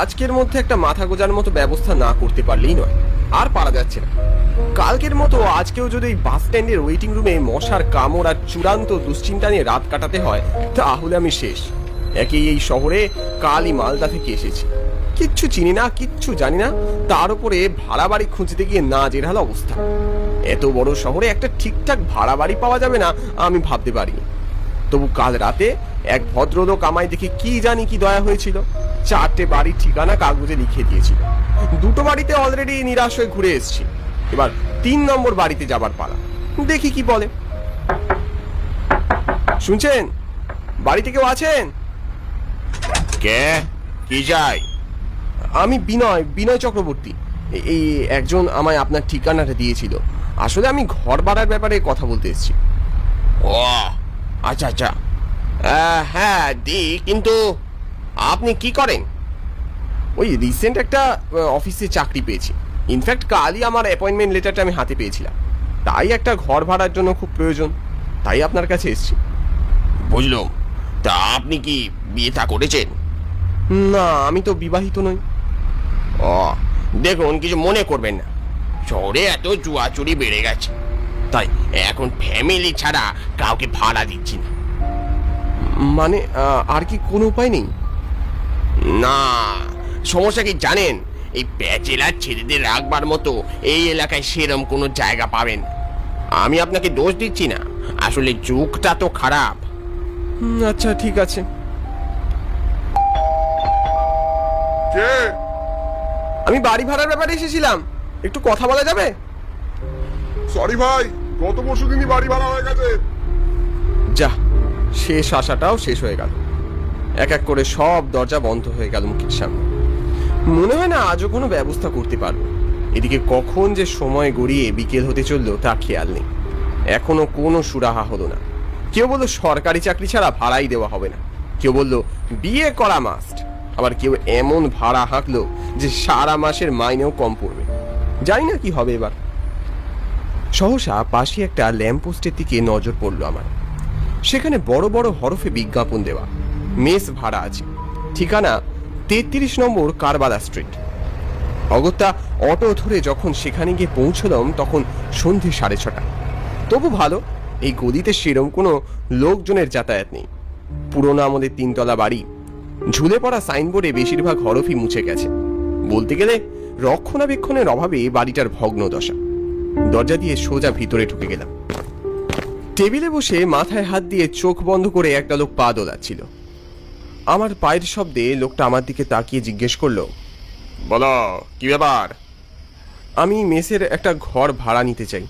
আজকের মধ্যে একটা মাথা গোজার মতো ব্যবস্থা না করতে পারলেই নয়। আর পারা যাচ্ছে না। কালকের মতো আজকেও যদি এই বাস স্ট্যান্ডের ওয়েটিং রুমে মশার কামড় আর চূড়ান্ত দুশ্চিন্তা নিয়ে রাত কাটাতে হয়, তাহলে আমি শেষ। একে এই শহরে কালই মালদা থেকে এসেছি। কিচ্ছু চিনি না, কিচ্ছু জানি না, তার উপরে ভাড়া বাড়ি খুঁজতে গিয়ে না জেরহাল অবস্থা। এত বড় শহরে একটা ঠিকঠাক ভাড়া বাড়ি পাওয়া যাবে না, আমি ভাবতে পারিনি। তবু কাল রাতে এক ভদ্রলোক আমায় দেখে কি জানি কি দয়া হয়েছিল। চারটে বাড়ির ঠিকানা কাগজে লিখে দিয়েছিল। দুটো বাড়িতে অলরেডি নিরাশ হয়ে ঘুরে এসেছি। এবার তিন নম্বর বাড়িতে যাবার পালা। দেখি কি বলে। শুনছেন? বাড়িতে কেউ আছেন? কে? কি চাই আমি বিনয় বিনয় চক্রবর্তী। এই একজন আমায় আপনার ঠিকানাটা দিয়েছিল। আসলে আমি ঘর ভাড়ার ব্যাপারে কথা বলতে এসেছি। ও আচ্ছা আচ্ছা। হ্যাঁ দি কিন্তু আপনি কি করেন? ওই রিসেন্ট একটা অফিসে চাকরি পেয়েছি। ইনফ্যাক্ট কালই আমার অ্যাপয়েন্টমেন্ট লেটারটা আমি হাতে পেয়েছিলাম। তাই একটা ঘর ভাড়ার জন্য খুব প্রয়োজন। তাই আপনার কাছে এসেছি। বুঝলাম তা আপনি কি বিয়ে থা করেছেন? না আমি তো বিবাহিত নই। ও দেখুন কিছু মনে করবেন না। শহরে এত চুয়াচুরি বেড়ে গেছে। তাই এখন ফ্যামিলি ছাড়া কাউকে ভাড়া দিচ্ছি না। মানে আর কি কোনো উপায় নেই? না সমস্যা কি জানেন? এই ব্যাচেলার ছেলেদের রাখবার মতো এই এলাকায় সেরম কোনো জায়গা পাবেন আমি আপনাকে দোষ দিচ্ছি না। আসলে যুগটা তো খারাপ। আচ্ছা ঠিক আছে। কে? আমি বাড়ি ভাড়ার ব্যাপারে এসেছিলাম। একটু কথা বলা যাবে? সরি ভাই। গত পরশু দিনই বাড়ি ভাড়া হয়ে গেছে। যা, শেষ আশাটাও শেষ হয়ে গেল। এক এক করে সব দরজা বন্ধ হয়ে গেল মুখের সামনে। মনে হয় না আজও কোনো ব্যবস্থা করতে পারব। এদিকে কখন যে সময় গড়িয়ে বিকেল হতে চলল তা খেয়াল নেই। এখনও কোনো সুরাহা হলো না। কেউ বলল সরকারি চাকরি ছাড়া ভাড়াই দেওয়া হবে না। কেউ বলল বিয়ে করা মাস্ট আবার কেউ এমন ভাড়া হাঁকলো যে সারা মাসের মাইনেও কম পড়বে। জানি না কি হবে এবার। সহসা পাশে একটা ল্যাম্পপোস্টের দিকে নজর পড়ল আমার। সেখানে বড় বড় হরফে বিজ্ঞাপন দেওয়া। মেস ভাড়া আছে ঠিকানা তেত্রিশ নম্বর কারবালা স্ট্রিট। অগত্যা অটো ধরে যখন সেখানে গিয়ে পৌঁছলাম তখন সন্ধে সাড়ে ছটা। তবু ভালো, এই গলিতে সেরম কোনো লোকজনের যাতায়াত নেই। পুরোনো আমাদের তিনতলা বাড়ি। ঝুলে পড়া সাইনবোর্ডে বেশিরভাগ হরফই মুছে গেছে। বলতে গেলে রক্ষণাবেক্ষণের অভাবে বাড়িটার ভগ্ন দশা দরজা দিয়ে সোজা ভিতরে ঢুকে গেলাম। টেবিলে বসে মাথায় হাত দিয়ে চোখ বন্ধ করে একটা লোক পা দোলাচ্ছিল। আমার পায়ের শব্দে লোকটা আমার দিকে তাকিয়ে জিজ্ঞেস করল বলো কি ব্যাপার? আমি মেসের একটা ঘর ভাড়া নিতে চাই।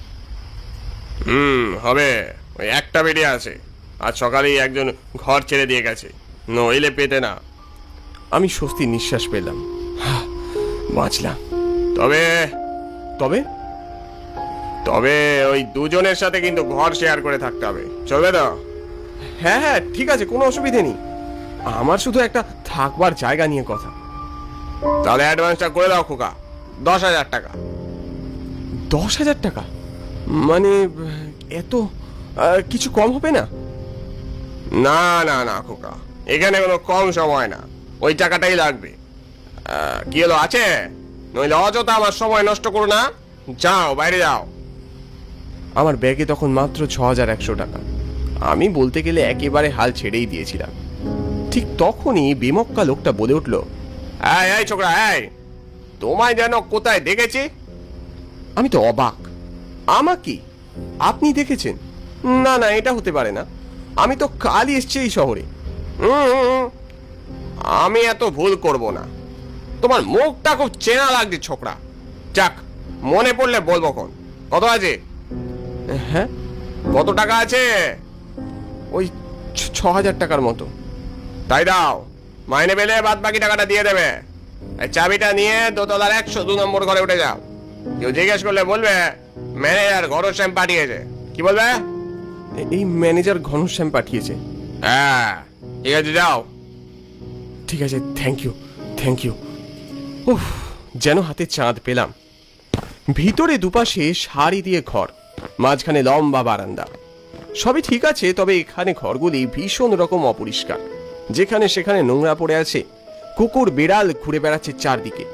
হুম হবে। ওই একটা বেডে আছে। আজ সকালেই একজন ঘর ছেড়ে দিয়ে গেছে। নইলে পেতে না। আমি স্বস্তির নিঃশ্বাস পেলাম। বাঁচলাম। তবে তবে তবে ওই দুজনের সাথে কিন্তু ঘর শেয়ার করে থাকতে হবে। চলবে তো? হ্যাঁ হ্যাঁ ঠিক আছে, কোনো অসুবিধে নেই। আমার শুধু একটা থাকবার জায়গা নিয়ে কথা। তাহলে অ্যাডভান্সটা করে দাও খোকা, দশ হাজার টাকা। দশ হাজার টাকা? মানে এত কিছু কম হবে না? না না না, খোকা, এখানে কোনো কম সময় না। ওই টাকাটাই লাগবে। কি হলো, আছে? নইলে অযথা আমার সময় নষ্ট করো না। যাও, বাইরে যাও। আমার ব্যাগে তখন মাত্র ছ হাজার একশো টাকা। আমি বলতে গেলে একেবারে হাল ছেড়েই দিয়েছিলাম। ঠিক তখনই বেমক্কা লোকটা বলে উঠল ছোকরা তোমায় যেন কোথায় দেখেছি? আমি তো অবাক। আমাকে? আপনি দেখেছেন? না না, এটা হতে পারে না। আমি তো কালই এসছি এই শহরে। আমি এত ভুল করব না। তোমার মুখটা খুব চেনা লাগছে, ছোকরা। যাক, মনে পড়লে বলব কত আছে? হ্যাঁ? কত টাকা আছে? ওই ছ- হাজার টাকার মতো। তাই দাও। মাইনে পেলে বাদ বাকি টাকাটা দিয়ে দেবে। এই চাবিটা নিয়ে দোতলার একশো দু নম্বর ঘরে উঠে যাও। কেউ জিজ্ঞেস করলে বলবে ম্যানেজার ঘরশ্যাম পাঠিয়েছে। কি বলবে? এই ম্যানেজার ঘনশ্যাম পাঠিয়েছে। হ্যাঁ ঠিক আছে যাও। ঠিক আছে থ্যাংক ইউ থ্যাংক ইউ উফ যেন হাতে চাঁদ পেলাম। ভিতরে দুপাশে শাড়ি দিয়ে ঘর। মাঝখানে লম্বা বারান্দা। সবই ঠিক আছে, তবে এখানে ঘরগুলি ভীষণ রকম অপরিষ্কার। যেখানে সেখানে নোংরা পড়ে আছে, কুকুর বিড়াল ঘুরে বেড়াচ্ছে চারদিকে।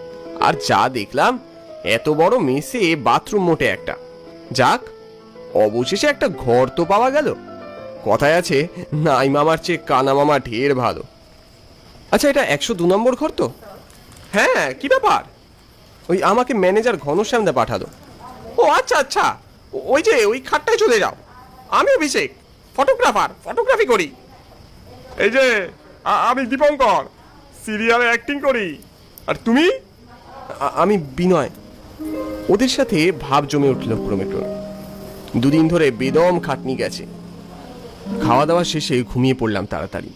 আর যা দেখলাম, এত বড় মেসে বাথরুম মোটে একটা। যাক, অবশেষে একটা ঘর তো পাওয়া গেল। কথায় আছে নাই মামার চেয়ে কানা মামা ঢের ভালো। আচ্ছা এটা একশো দু নম্বর ঘর তো? হ্যাঁ কি ব্যাপার? ওই আমাকে ম্যানেজার ঘনশ্যামদা পাঠালো। ও আচ্ছা আচ্ছা। ওই যে ওই খাটটায় চলে যাও। আমি অভিষেক ফটোগ্রাফার ফটোগ্রাফি করি। এই যে আমি দীপঙ্কর সিরিয়ালে অ্যাক্টিং করি। আর তুমি? আমি বিনয়। ওদের সাথে ভাব জমে উঠল ক্রমে ক্রমে দুদিন ধরে বেদম খাটনি গেছে। খাওয়া দাওয়া শেষে ঘুমিয়ে পড়লাম তাড়াতাড়ি।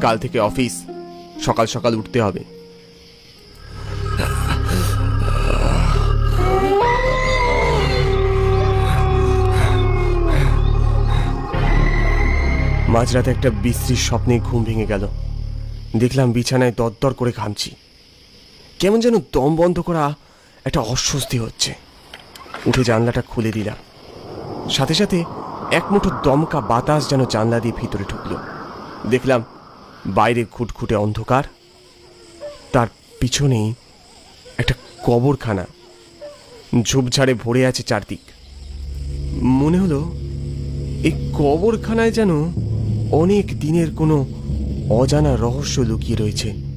কাল থেকে অফিস সকাল সকাল উঠতে হবে। মাঝরাতে একটা বিশ্রীর স্বপ্নে ঘুম ভেঙে গেল। দেখলাম বিছানায় দরদর করে ঘামছি। কেমন যেন দম বন্ধ করা একটা অস্বস্তি হচ্ছে। উঠে জানলাটা খুলে দিলাম। সাথে সাথে এক মুঠো দমকা বাতাস যেন জানলা দিয়ে ভিতরে ঢুকলো। দেখলাম বাইরে খুটখুটে অন্ধকার। তার পিছনেই একটা কবরখানা। ঝোপঝাড়ে ভরে আছে চারদিক। মনে হলো এই কবরখানায় যেন অনেক দিনের কোনো অজানা রহস্য লুকিয়ে রয়েছে।